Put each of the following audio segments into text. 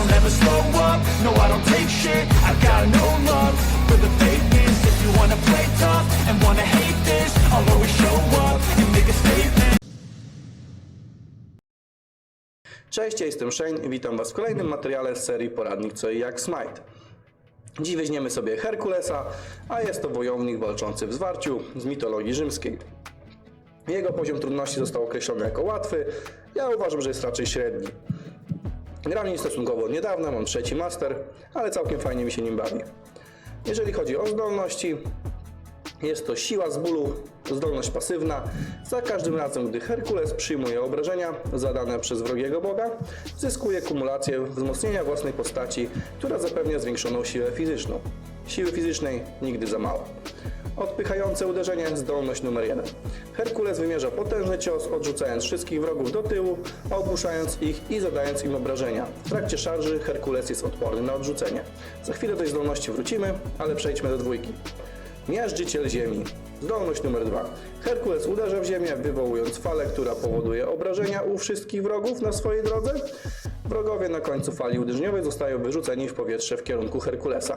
don't ever slow up, no I don't take shit I got no love for the fakeness If you wanna play tough and wanna hate this I'll always show up and make a statement Cześć, ja jestem Shane i witam Was w kolejnym materiale z serii Poradnik Co i Jak Smite. Dziś weźmiemy sobie Herkulesa, a jest to wojownik walczący w zwarciu z mitologii rzymskiej. Jego poziom trudności został określony jako łatwy, ja uważam, że jest raczej średni. Gram nim stosunkowo od niedawna, mam trzeci master, ale całkiem fajnie mi się nim bawi. Jeżeli chodzi o zdolności, jest to siła z bólu, zdolność pasywna. Za każdym razem, gdy Herkules przyjmuje obrażenia zadane przez wrogiego boga, zyskuje kumulację wzmocnienia własnej postaci, która zapewnia zwiększoną siłę fizyczną. Siły fizycznej nigdy za mało. Odpychające uderzenie, zdolność numer 1. Herkules wymierza potężny cios, odrzucając wszystkich wrogów do tyłu, ogłuszając ich i zadając im obrażenia. W trakcie szarży Herkules jest odporny na odrzucenie. Za chwilę do tej zdolności wrócimy, ale przejdźmy do dwójki. Miażdżyciel ziemi. Zdolność numer dwa. Herkules uderza w ziemię, wywołując falę, która powoduje obrażenia u wszystkich wrogów na swojej drodze. Wrogowie na końcu fali uderzeniowej zostają wyrzuceni w powietrze w kierunku Herkulesa.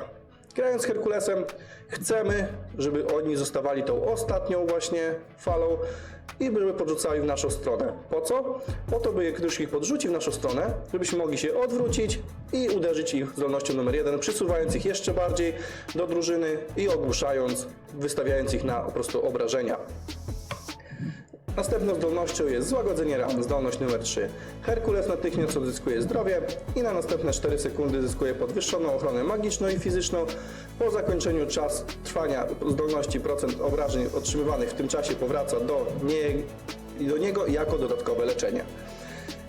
Grając Herkulesem, chcemy, żeby oni zostawali tą ostatnią właśnie falą i żeby podrzucali w naszą stronę. Po co? Po to, by ktoś ich podrzuci w naszą stronę, żebyśmy mogli się odwrócić i uderzyć ich zdolnością numer jeden, przysuwając ich jeszcze bardziej do drużyny i ogłuszając, wystawiając ich na po prostu obrażenia. Następną zdolnością jest złagodzenie ran, zdolność numer 3. Herkules natychmiast odzyskuje zdrowie i na następne 4 sekundy zyskuje podwyższoną ochronę magiczną i fizyczną. Po zakończeniu czas trwania zdolności procent obrażeń otrzymywanych w tym czasie powraca do, nie, do niego jako dodatkowe leczenie.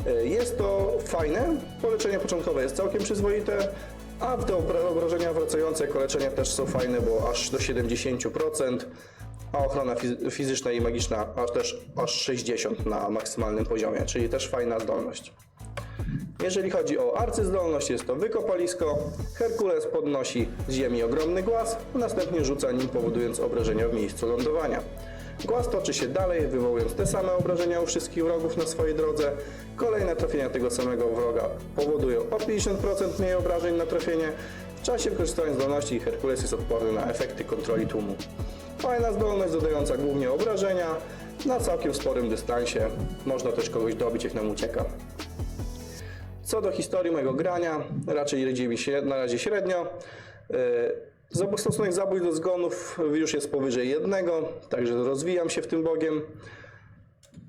E, Jest to fajne, bo leczenie początkowe jest całkiem przyzwoite, a te obra- obrażenia wracające jako leczenie też są fajne, bo aż do 70%, a ochrona fiz- fizyczna i magiczna aż też aż 60% na maksymalnym poziomie, czyli też fajna zdolność. Jeżeli chodzi o arcyzdolność, jest to wykopalisko. Herkules podnosi z ziemi ogromny głaz, a następnie rzuca nim, powodując obrażenia w miejscu lądowania. Głaz toczy się dalej, wywołując te same obrażenia u wszystkich wrogów na swojej drodze. Kolejne trafienia tego samego wroga powodują o 50% mniej obrażeń na trafienie. Czasie wykorzystania zdolności Herkules jest odporny na efekty kontroli tłumu. Fajna zdolność zadająca głównie obrażenia na całkiem sporym dystansie. Można też kogoś dobić, jak nam ucieka. Co do historii mojego grania, raczej idzie mi się na razie średnio. Yy, Stosunek zabójstw do zgonów już jest powyżej jednego, także rozwijam się w tym bogiem.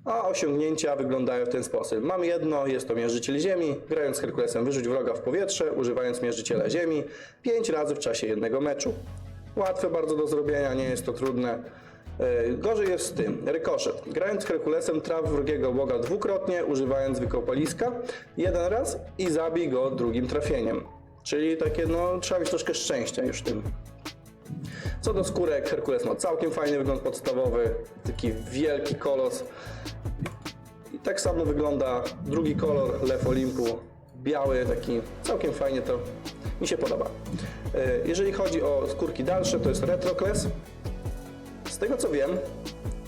A osiągnięcia wyglądają w ten sposób. Mam jedno, jest to mierzyciel ziemi. Grając Herkulesem wyrzuć wroga w powietrze, używając mierzyciela ziemi 5 razy w czasie jednego meczu. Łatwe bardzo do zrobienia, nie jest to trudne. Yy, Gorzej jest z tym, rykoszet. Grając Herkulesem traf wrogiego boga dwukrotnie, używając wykopaliska jeden raz i zabij go drugim trafieniem. Czyli takie, no, trzeba mieć troszkę szczęścia już w tym. Co do skórek, Herkules ma całkiem fajny wygląd podstawowy, taki wielki kolos. I tak samo wygląda drugi kolor, Lew Olimpu, biały, taki całkiem fajnie to mi się podoba. E, Jeżeli chodzi o skórki dalsze, to jest Retrocles. Z tego co wiem,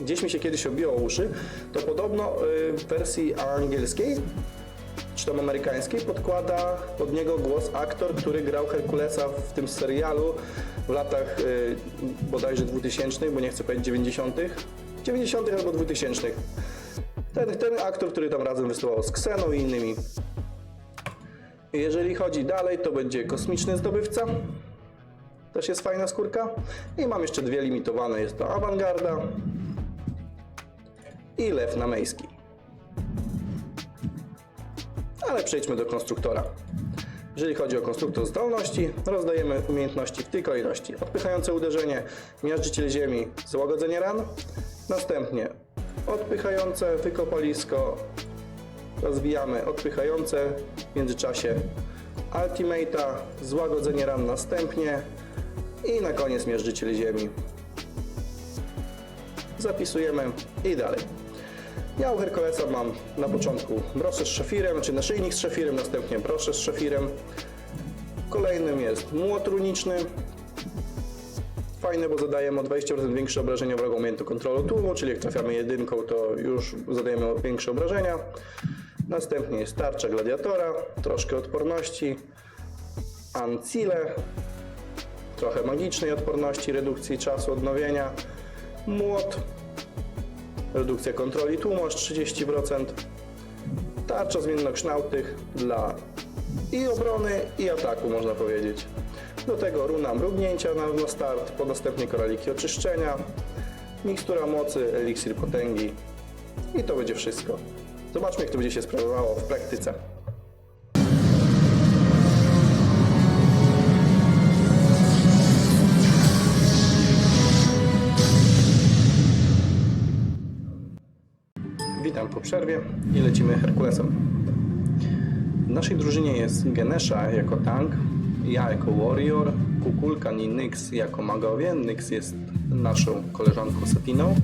gdzieś mi się kiedyś obiło uszy, to podobno y, w wersji angielskiej amerykańskiej, podkłada pod niego głos aktor, który grał Herkulesa w tym serialu w latach y, bodajże 2000, bo nie chcę powiedzieć 90. 90. albo 2000. Ten, ten aktor, który tam razem występował z Kseną i innymi. Jeżeli chodzi dalej, to będzie kosmiczny zdobywca. Też jest fajna skórka. I mam jeszcze dwie limitowane. Jest to awangarda i lew namejski. Ale przejdźmy do konstruktora. Jeżeli chodzi o konstruktor zdolności, rozdajemy umiejętności w tej kolejności. Odpychające uderzenie, miażdżyciel ziemi, złagodzenie ran. Następnie odpychające wykopalisko, rozwijamy odpychające, w międzyczasie ultimate'a, złagodzenie ran następnie i na koniec miażdżyciel ziemi. Zapisujemy i dalej. Ja u Herkulesa mam na początku broszę z szafirem, czy naszyjnik z szafirem, następnie broszę z szafirem. Kolejnym jest młot runiczny. Fajne, bo zadajemy o 20% większe obrażenia wrogom umiejętności kontrolu tłumu, czyli jak trafiamy jedynką, to już zadajemy większe obrażenia. Następnie jest tarcza gladiatora, troszkę odporności, ancile, trochę magicznej odporności, redukcji czasu odnowienia, młot, redukcja kontroli tłumoż 30%, tarcza zmiennokształtych dla i obrony i ataku można powiedzieć. Do tego runa mrugnięcia na, na start, po następnie koraliki oczyszczenia, mikstura mocy, eliksir potęgi i to będzie wszystko. Zobaczmy jak to będzie się sprawowało w praktyce. Po przerwie i lecimy Herkulesem. W naszej drużynie jest Genesha jako tank, ja jako warrior, Kukulkan i Nyx jako magowie. Nyx jest naszą koleżanką Satiną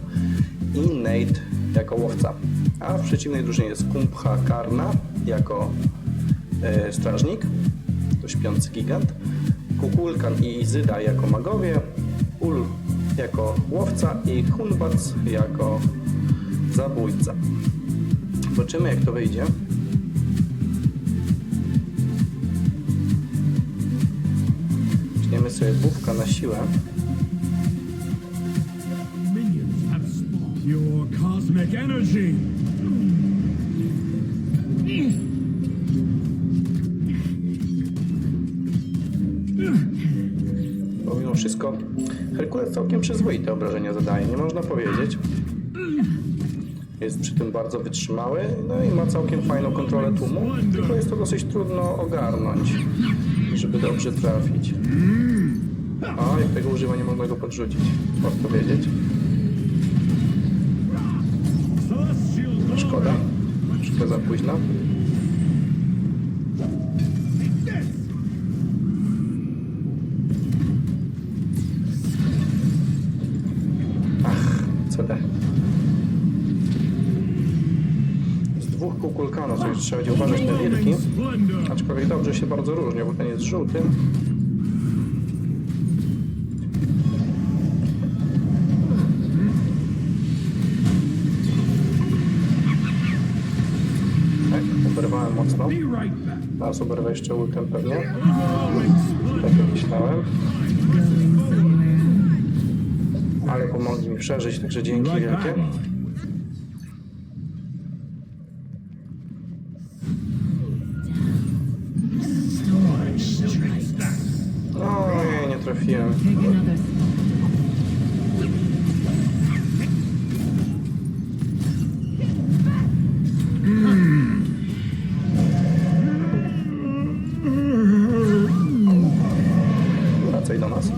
i Nate jako łowca. A w przeciwnej drużynie jest Kumpha Karna jako e, strażnik, to śpiący gigant, Kukulkan i Izyda jako magowie, Ul jako łowca i Hunbac jako zabójca. Zobaczymy jak to wyjdzie. Weźmiemy sobie bufka na siłę. Cosmic energy. Pomimo wszystko Herkules całkiem przyzwoite obrażenia zadaje, nie można powiedzieć. Jest przy tym bardzo wytrzymały, no i ma całkiem fajną kontrolę tłumu, tylko jest to dosyć trudno ogarnąć, żeby dobrze trafić. A, jak tego używa, nie można go podrzucić. Warto wiedzieć. Celestial Szkoda. Troszkę za późno. To już trzeba będzie uważać na wilki. Aczkolwiek dobrze się bardzo różnią, bo ten jest żółty. Tak, oberwałem mocno. Teraz oberwę jeszcze ultem pewnie. Tak jak myślałem. Ale pomogli mi przeżyć, także dzięki wielkie. Trafiłem. Wracaj do nas.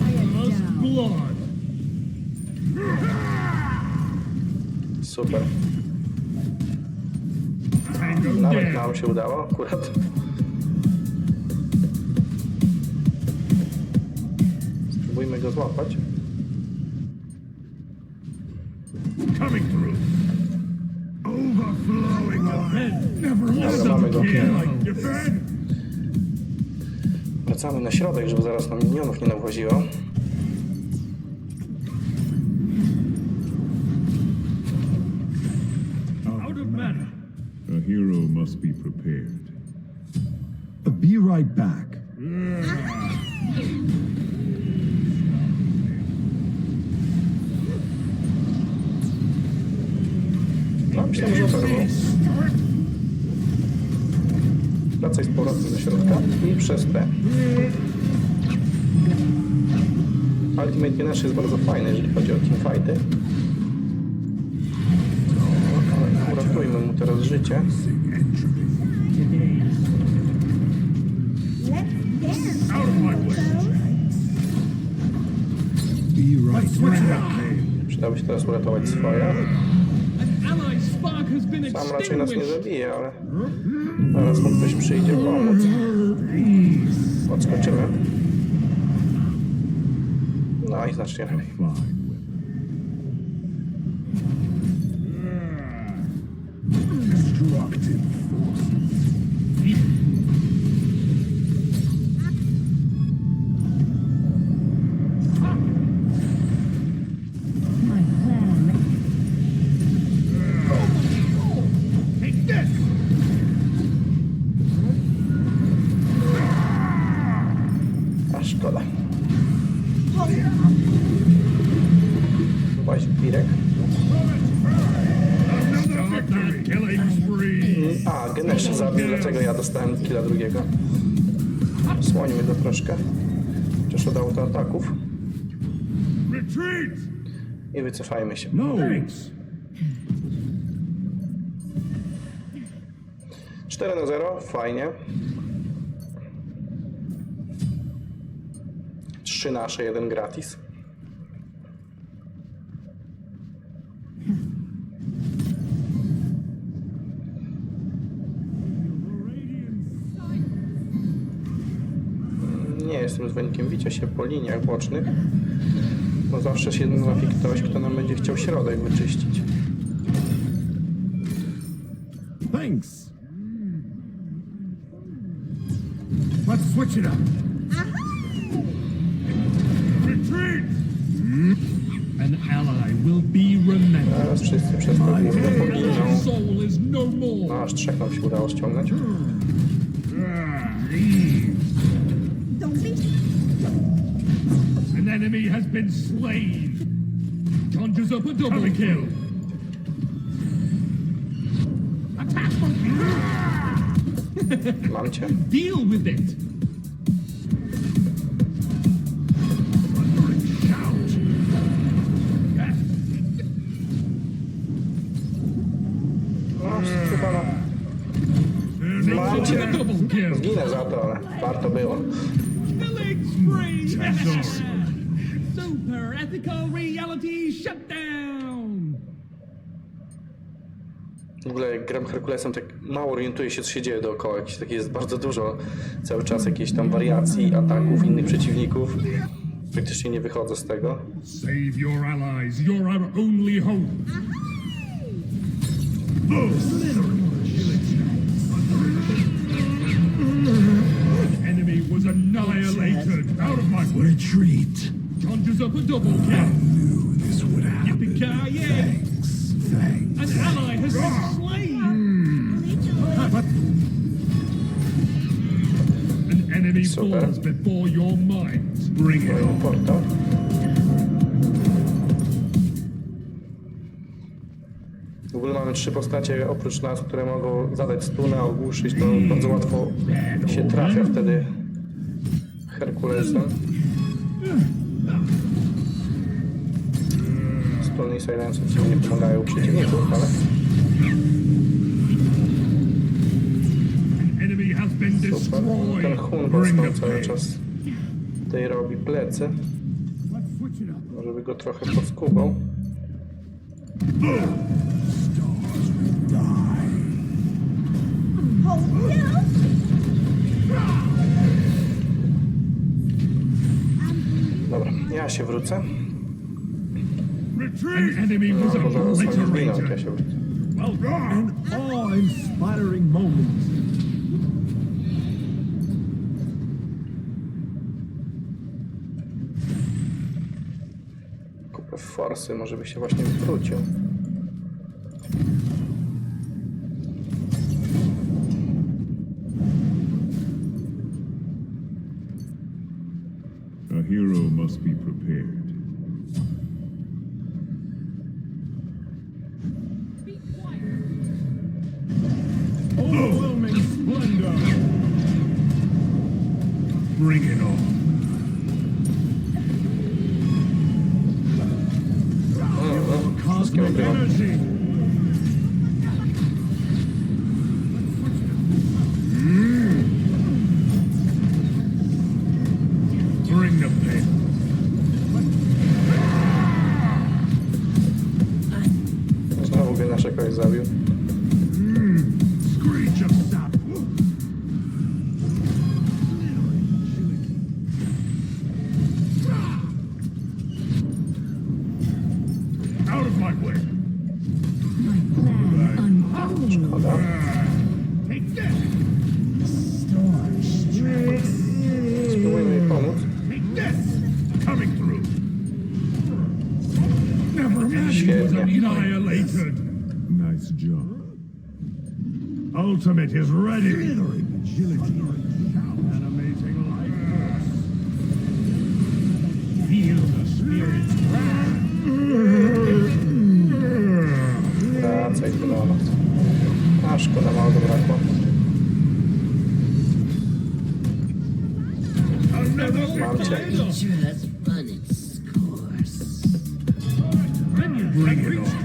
Super. Nawet nam się udało akurat. Overflowing event. Never let Dobra, mamy go. Wracamy na środek, żeby zaraz nam minionów nie mana. A hero must be prepared. Be right back. No, myślę, że oberwał. Wracaj z powrotem do środka i przez T. Ultimate Ganesh jest bardzo fajny, jeżeli chodzi o teamfighty. Ale uratujmy mu teraz życie. Przydałoby się teraz uratować swoje. Sam raczej nas nie zabije, ale zaraz mu ktoś przyjdzie pomóc. Odskoczymy. No i znacznie lepiej. Weapon. Destructive forces. Spree. A, Gen jeszcze zabił, dlaczego ja dostałem killa drugiego. Słońmy go troszkę. Chociaż od autoataków. I wycofajmy się. No. Thanks. 4 na 0, fajnie. 3 nasze, 1 gratis. Nie jestem zwolennikiem bicia się po liniach bocznych, bo zawsze się trafi ktoś, kto nam będzie chciał środek wyczyścić. Thanks. Let's switch it up. Retreat. An ally will be remembered. Teraz wszyscy przez to głównie poginą. Your soul is no more. No, aż trzech nam się udało ściągnąć. An enemy has been slain. Conjures up a double kill. Attack from Mam cię. Deal with it. Shout. No, chyba no, Mam A cię. double kill. Zginę za to, ale warto było. Spree. Yes. Super ethical reality shutdown. W ogóle jak gram Herkulesem, tak mało orientuję się, co się dzieje dookoła. Jakieś takie jest bardzo dużo. Cały czas jakieś tam wariacji, ataków innych przeciwników. Praktycznie nie wychodzę z tego. Save your allies. You're our only hope. Was annihilated. Out of my way. Retreat. Conjures up a double kill. Knew this would happen. Yippee-ki-yay. Thanks. Thanks. An ally has been slain. An enemy Super. falls before your mind. Bring it on. W ogóle mamy trzy postacie oprócz nas, które mogą zadać stunę, ogłuszyć, to bardzo łatwo się trafia wtedy Herkulesem. Stun i Silence w sumie nie pomagają przeciwników, ale Enemy has been super. Ten destroyed. Hun the cały czas tej robi plecy, Let's switch it up. może by go trochę podskubał. Hold still. Dobra, ja się wrócę. An enemy No, jak ja się wrócę. Well done. Awe-inspiring moment. Kupę forsy, może by się właśnie wrócił. Be prepared. By agility, an amazing life force. Feel the spirit's wrath. Rácej pillanat. Bring it on.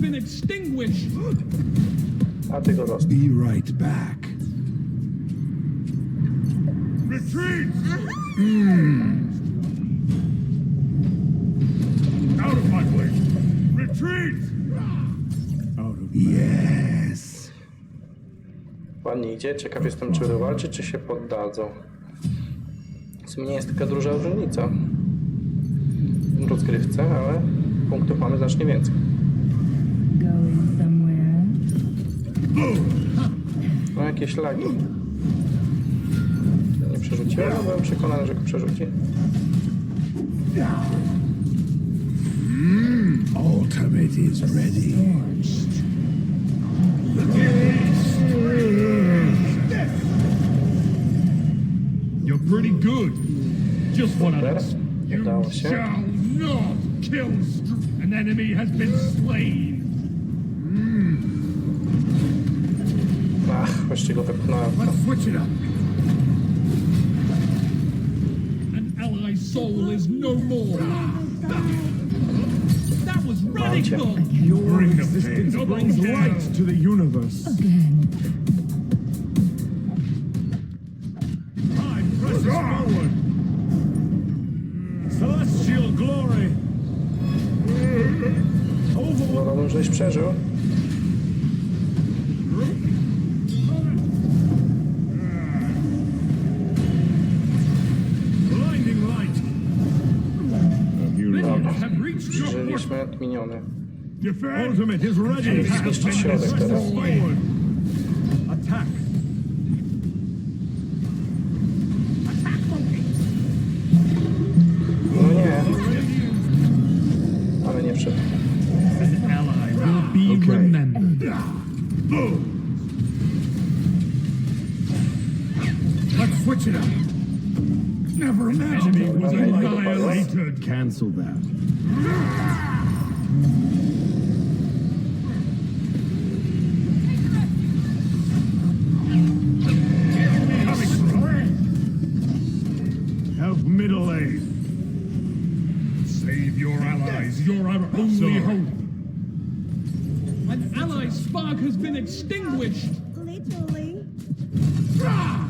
Been extinguished. A ty go zostaw. Be right back. Retreat! Out of my way! Retreat! Out of Yes. Ładnie idzie. Ciekaw jestem, czy wywalczy, czy się poddadzą. W sumie nie jest taka duża różnica rozgrywce, ale punktów mamy znacznie więcej. Going somewhere. No jakieś lagi. Nie przerzuciłem, ale byłem przekonany, że go przerzuci. Ultimate is ready. You're pretty good. Just what I Teraz You udało się. Shall not kill str- An enemy has been slain. Ach, właściwie go wepchnąłem. Let's switch it up. An ally's soul is no more. That was radical! Your Bring the existence brings light to the universe. Again. Żeś przeżył. Blinding light. Minions have reached your portal. Przeżyliśmy miniony. Ultimate is ready. Zniszczyć środek teraz. Let's switch it up. Never enemy was Okay. annihilated. Cancel that. Help middle aid. Save your allies. You're our only hope. An ally's spark has been extinguished. Literally. Bye-bye.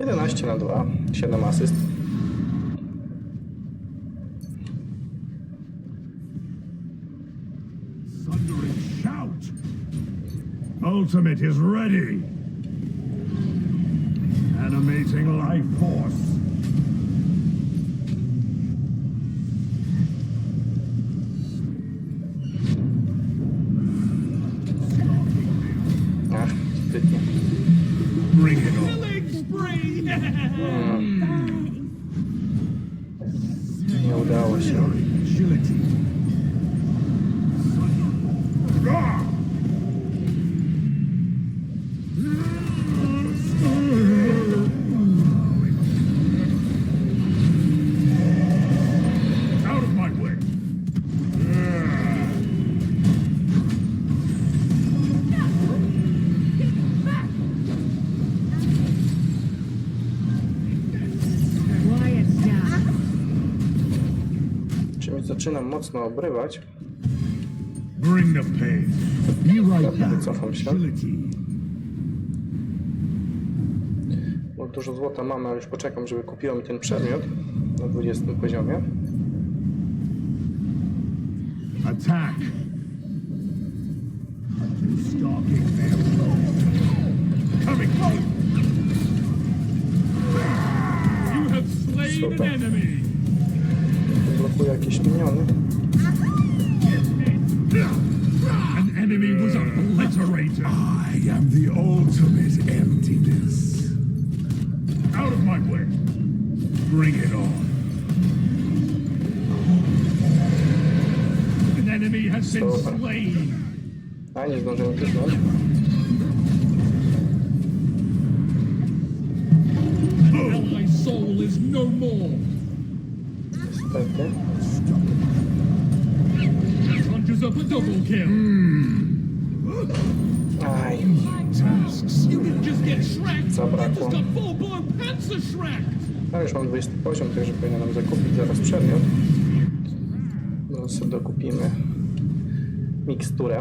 Jedenaście na 2, 7 asyst. Thundering shout. Ultimate is ready. Animating life force. Zaczynam mocno obrywać. Bring the pain. Be right Dobra, back. wycofam się. Bo dużo złota mamy, ale już poczekam, żeby kupiła mi ten przedmiot na 20 poziomie. Attack. Stalking them. Coming. You have an enemy. Blokuje jakieś miniony. An enemy was obliterated. I am the ultimate emptiness. Out of my way. Bring it on. An enemy has been Super. slain. A, nie zdążyłem kliknąć. Ally soul is no more. Niestety. Conjures up a double kill. Aj, You didn't just get shreked. Zabrakło. You just got full blown panzer shreked. a już mam 20 poziom, także powinienem zakupić zaraz przedmiot. Zaraz sobie dokupimy miksturę.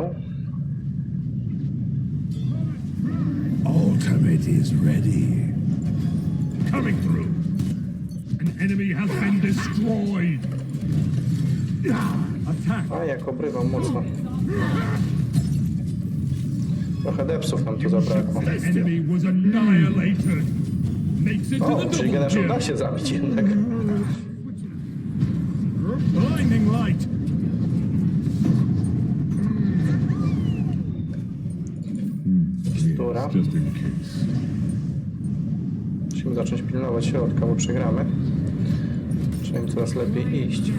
Ultimate is ready. Coming through. An enemy has been destroyed. Attack. A, jak obrywam mocno. Trochę depsów nam tu zabrakło. O, czyli double generał kill. da się zabić jednak. Case. Musimy zacząć pilnować środka, bo przegramy. Trzeba im coraz lepiej iść.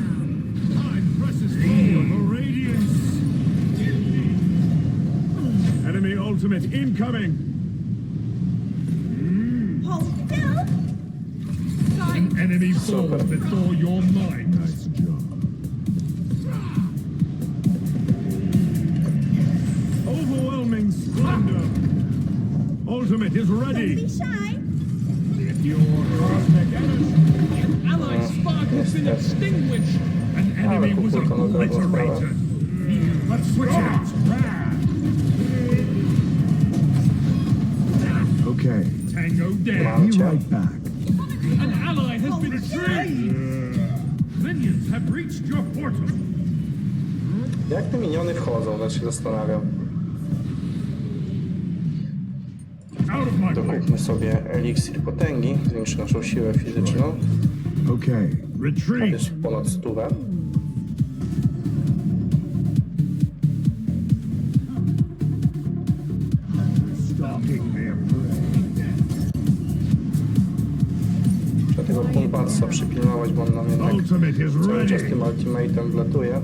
Time presses forward. The radiance. Enemy ultimate incoming. Hold still. An enemy falls Super. before your might. Nice job. Overwhelming splendor. Ultimate is Don't ready. be shy. Your cosmic energy. Ally spark has been Yes, yes. extinguished. Obliterated. Let's switch it. Okay. Tango down. Mam Be right back. An ally has been slain. Minions have reached your portal. Jak te miniony wchodzą, tak się zastanawiam. Out of my way. Dokupmy sobie eliksir potęgi, zwiększy naszą siłę fizyczną. Okay. To Retreat. jest ponad stówę. Punpatsa przypilnować, bo on nam jednak cały czas tym ultimatem wlatuje.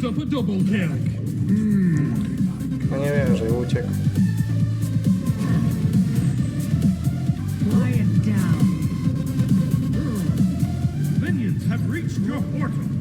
Conjures up a double kill. No nie wierzę, i uciekł. Quiet down. Minions have reached your portal.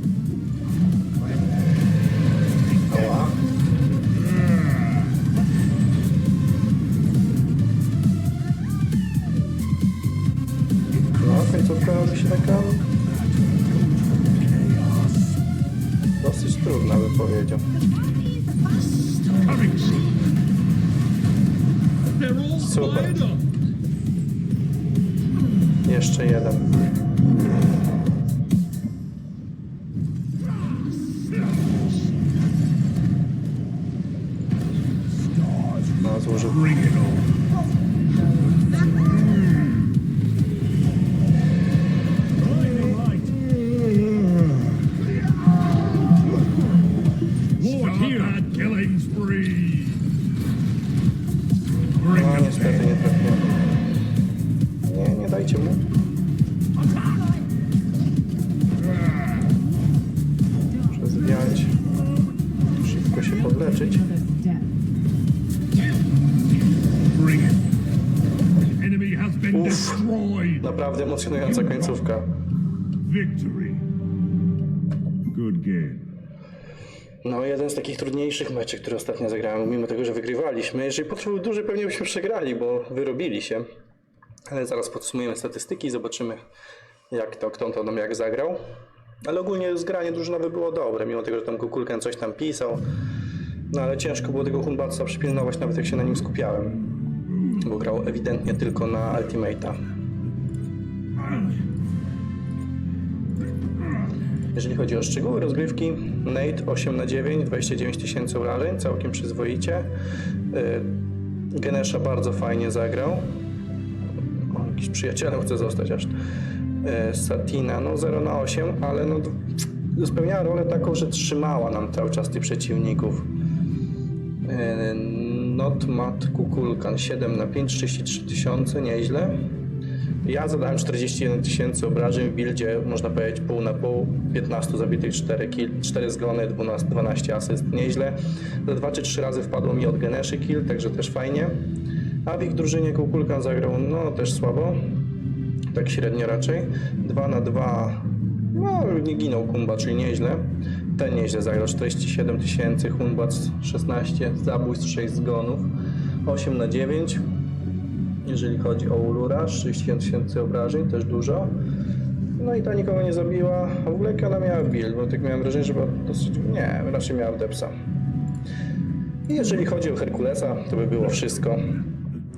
Takich trudniejszych meczy, które ostatnio zagrałem, mimo tego, że wygrywaliśmy. Jeżeli potrwał dłużej, pewnie byśmy przegrali, bo wyrobili się. Ale zaraz podsumujemy statystyki i zobaczymy, jak to, kto to nam jak zagrał. Ale ogólnie zgranie drużynowe było dobre, mimo tego, że tam Kukulkan coś tam pisał. No ale ciężko było tego Hunbatsa przypilnować, nawet jak się na nim skupiałem. Bo grał ewidentnie tylko na Ultimate'a. Jeżeli chodzi o szczegóły rozgrywki, Nate 8 na 9, 29 tysięcy obrażeń, całkiem przyzwoicie. Y, Genesha bardzo fajnie zagrał. Jakiś przyjacielem chce zostać aż. E, Satina, no 0 na 8, ale no spełniała rolę taką, że trzymała nam cały czas tych przeciwników. E, Not Mat Kukulkan 7 na 5, 33 tysiące, nieźle. Ja zadałem 41 tysięcy obrażeń w buildzie, można powiedzieć pół na pół, 15 zabitych, 4, kill, 4 zgony, 12, 12 asyst, nieźle. Za 2 czy 3 razy wpadło mi od Geneszy kill, także też fajnie. A w ich drużynie Kukulkan zagrał, no też słabo, tak średnio raczej. 2 na 2, no nie ginął Kumba, czyli nieźle. Ten nieźle zagrał 47 tysięcy, Humbac 16 zabójstw, 6 zgonów, 8 na 9. Jeżeli chodzi o Ulura, 60 tysięcy obrażeń, też dużo. No i ta nikogo nie zabiła. A w ogóle jaka ona miała build, bo tak miałem wrażenie, że była dosyć... Nie, raczej miała Depsa. I jeżeli chodzi o Herkulesa, to by było wszystko.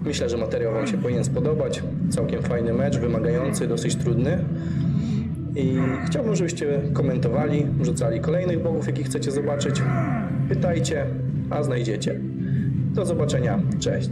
Myślę, że materiał Wam się powinien spodobać. Całkiem fajny mecz, wymagający, dosyć trudny. I chciałbym, żebyście komentowali, rzucali kolejnych bogów, jakich chcecie zobaczyć. Pytajcie, a znajdziecie. Do zobaczenia. Cześć.